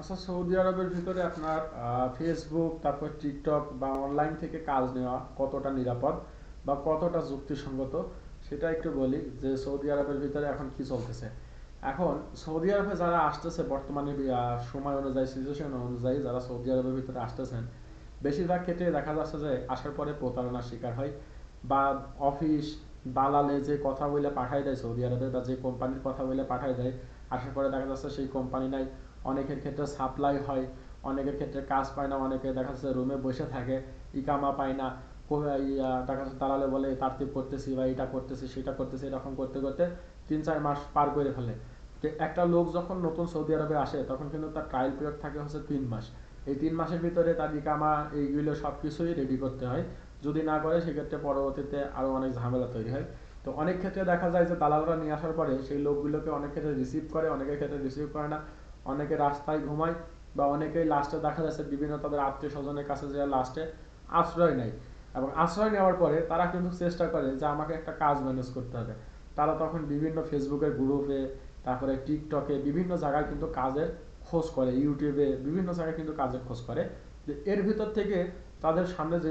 আচ্ছা সৌদি আরবের ভিতরে আপনার ফেসবুক তারপর টিকটক বা অনলাইন থেকে কাজ নেওয়া কতটা নিরাপদ বা কতটা যুক্তিসঙ্গত সেটা একটু বলি যে সৌদি আরবের ভিতরে এখন কি চলতেছে। এখন সৌদি আরবে যারা আসতেছে বর্তমানে সময় অনুযায়ী সিচুয়েশন অনুযায়ী যারা সৌদি আরবের ভিতরে আসতেছেন, বেশিরভাগ ক্ষেত্রে দেখা যাচ্ছে যে আসার পরে প্রতারণার শিকার হয় বা অফিস দালালে যে কথা বলে পাঠায় দেয়, সৌদি আরবে বা যে কোম্পানির কথা বলে পাঠায় দেয় আসার পরে দেখা যাচ্ছে সেই কোম্পানি নাই। অনেকের ক্ষেত্রে সাপ্লাই হয়, অনেকের ক্ষেত্রে কাজ পায় না, অনেকে দেখা যাচ্ছে রুমে বসে থাকে, ইকামা পায় না। দেখা যাচ্ছে দালালে বলে তারতিব করতেছি বা এটা করতেছি, সেটা করতেছি, এরকম করতে করতে তিন চার মাস পার করে ফেলে। একটা লোক যখন নতুন সৌদি আরবে আসে, তখন কিন্তু তার ট্রায়াল পিরিয়ড থাকে হচ্ছে তিন মাস। এই তিন মাসের ভিতরে তার ইকামা, এইগুলো সব কিছুই রেডি করতে হয়। যদি না করে, সেক্ষেত্রে পরবর্তীতে আরও অনেক ঝামেলা তৈরি হয়। তো অনেক ক্ষেত্রে দেখা যায় যে দালালরা নিয়ে আসার পরে সেই লোকগুলোকে অনেক ক্ষেত্রে রিসিভ করে, অনেকের ক্ষেত্রে রিসিভ করে না। অনেকে রাস্তায় ঘুমায় বা অনেকেই লাস্টে দেখা যাচ্ছে বিভিন্ন তাদের আত্মীয় স্বজনের কাছে যে লাস্টে আশ্রয় নেয়। এবং আশ্রয় নেওয়ার পরে তারা কিন্তু চেষ্টা করে যে আমাকে একটা কাজ ম্যানেজ করতে হবে। তারা তখন বিভিন্ন ফেসবুকের গ্রুপে তারপরে টিকটকে বিভিন্ন জায়গায় কিন্তু কাজের খোঁজ করে ইউটিউবে বিভিন্ন জায়গায় কিন্তু কাজের খোঁজ করে। এর ভিতর থেকে তাদের সামনে যে